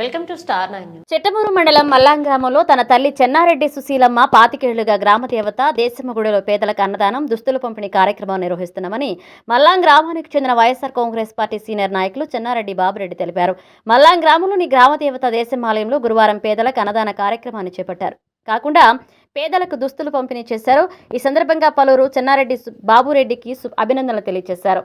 Welcome to star nine news. Chittamuru మండలం మల్లాం గ్రామంలో తన తల్లి చెన్నారెడ్డి సుశీలమ్మ పాతికేళ్ళుగా గ్రామ దేవత దేశమ్మగుడిలో పేదలకు అన్నదానం దుస్తుల పంపిణీ కార్యక్రమం నిర్వహిస్తున్నామని మల్లాం గ్రామానికి చెందిన వైఎస్ఆర్ కాంగ్రెస్ పార్టీ సీనియర్ నాయకులు చెన్నారెడ్డి బాబురెడ్డి తెలిపారు. మల్లాం గ్రామంలోని గ్రామ దేవత దేశమాలయంలో గురువారం పేదలకు అన్నదాన కార్యక్రమాన్ని చేపట్టారు. కాకుండా పేదలకు దుస్తులు పంపిణీ చేశారు. ఈ సందర్భంగా పలువురు చెన్నారెడ్డి బాబురెడ్డికి అభినందనలు తెలియజేశారు.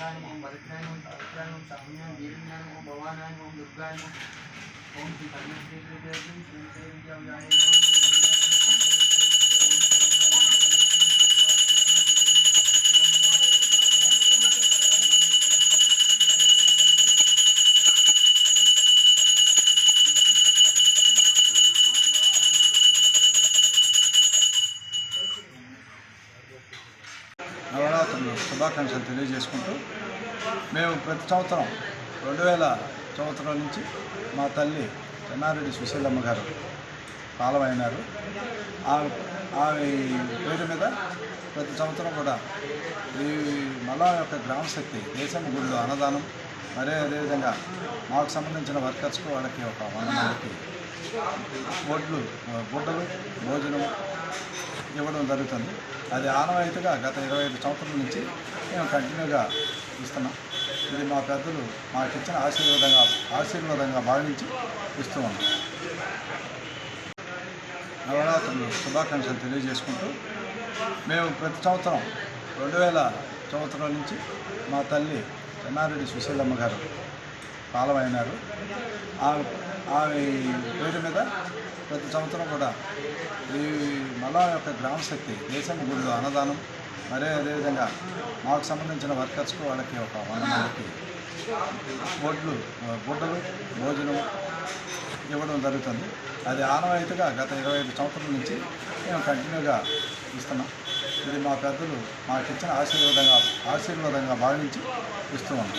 ब्रह्मणाय ओम भरत्राय ओम पवित्राय ओम साम्याय देवन्याय ओम भवानाय ओम दुर्गाय ओम श्री धर्मेश श्री विजय श्री विजय विजय శుభాకాంక్షలు తెలియజేసుకుంటూ మేము ప్రతి సంవత్సరం రెండు వేల సంవత్సరం నుంచి మా తల్లి చెన్నారెడ్డి సుశీలమ్మ గారు పాలమైనారు. ఆమె ఆమె పేరు మీద ప్రతి సంవత్సరం కూడా ఈ మళ్ళా యొక్క గ్రామశక్తి దేశం గుళ్ళు అన్నదానం మరే అదేవిధంగా మాకు సంబంధించిన వర్కర్స్కు వాళ్ళకి ఒక వంద మందికి బొడ్లు బుడ్డలు భోజనం ఇవ్వడం జరుగుతుంది. అది ఆనవాయితీగా గత ఇరవై ఐదు సంవత్సరాల నుంచి మేము కంటిన్యూగా ఇస్తున్నాం. ఇది మా పెద్దలు మాకు ఇచ్చిన ఆశీర్వాదంగా ఆశీర్వాదంగా భావించి ఇస్తూ ఉన్నాం. నవరాత్రులు శుభాకాంక్షలు తెలియజేసుకుంటూ మేము ప్రతి సంవత్సరం రెండు వేల సంవత్సరం నుంచి మా తల్లి చెన్నారెడ్డి సుశీలమ్మ గారు పాలమైనారు ఆమె ఆమె పేరు మీద ప్రతి సంవత్సరం కూడా ఈ మళ్ళా యొక్క గ్రామ శక్తి దేశం గుడిలో అన్నదానం మరే అదేవిధంగా మాకు సంబంధించిన వర్కర్స్కు వాళ్ళకి ఒక వంద మందికి బొడ్లు గుడ్డలు భోజనం ఇవ్వడం జరుగుతుంది. అది ఆనవాయితీగా గత ఇరవై ఐదు సంవత్సరాల నుంచి మేము కంటిన్యూగా ఇస్తున్నాం. ఇది మా పెద్దలు మాకు ఇచ్చిన ఆశీర్వాదంగా ఆశీర్వాదంగా భావించి ఇస్తూ ఉన్నాం